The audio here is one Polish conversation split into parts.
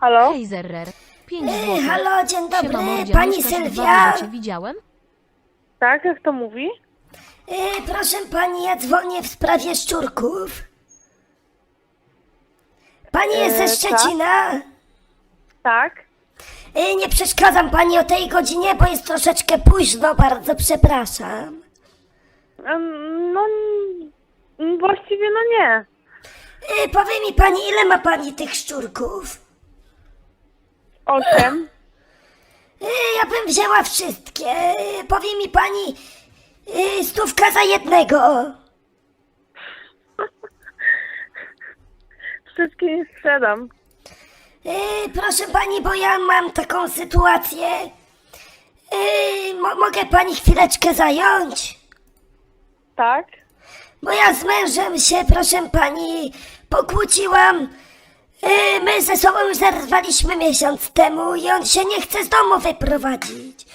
Halo? Hej Zerrer. 5 Ej, złotych. halo, dzień dobry, Mordzia, pani mieszkasz w Sylwia. Cię widziałem? Tak, jak to mówi? E, proszę pani, ja dzwonię w sprawie szczurków. Pani jest ze E, Szczecina? Tak. E, nie przeszkadzam pani o tej godzinie, bo jest troszeczkę późno, bardzo przepraszam. Em, No, n- właściwie no nie. E, powie mi pani, ile ma pani tych szczurków? Osiem. E, ja bym wzięła wszystkie. E, powie mi pani, e, stówka za jednego. Wszystkie nie sprzedam. E, proszę pani, bo ja mam taką sytuację. E, mo- mogę pani chwileczkę zająć? Tak? Bo ja z mężem się, proszę pani, pokłóciłam. E, my ze sobą już zerwaliśmy miesiąc temu i on się nie chce z domu wyprowadzić.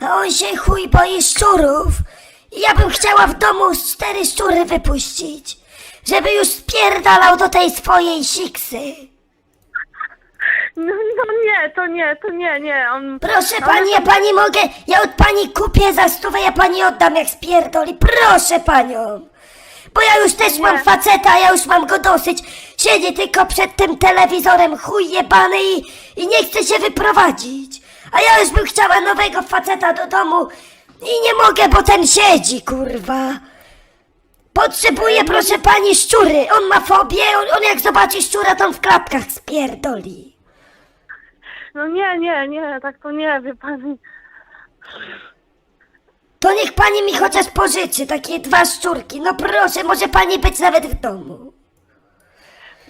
A on się chuj boi szczurów. I ja bym chciała w domu cztery szczury wypuścić. Żeby już spierdalał do tej swojej siksy. No, no nie, to nie, to nie, nie. On... Proszę pani, ja pani mogę, ja od pani kupię za stówę, ja pani oddam jak spierdoli. Proszę panią. Bo ja już też mam faceta, ja już mam go dosyć. Siedzi tylko przed tym telewizorem chuj jebany i, i nie chce się wyprowadzić. A ja już bym chciała nowego faceta do domu i nie mogę, bo ten siedzi, kurwa. Potrzebuję, proszę pani, szczury. On ma fobię, on, on jak zobaczy szczura, to on w klapkach spierdoli. No nie, nie, nie, tak to nie, wie pani. To niech pani mi chociaż pożyczy takie dwa szczurki. No proszę, może pani być nawet w domu.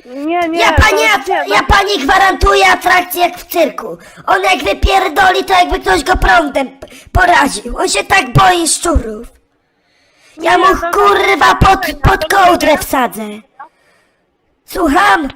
Nie, nie. Ja pani, to, nie, ja pani gwarantuję atrakcję jak w cyrku. On jak wypierdoli, to jakby ktoś go prądem p- poraził. On się tak boi szczurów. Ja Nie, mu to- kurwa pod, pod kołdrę wsadzę. Słucham?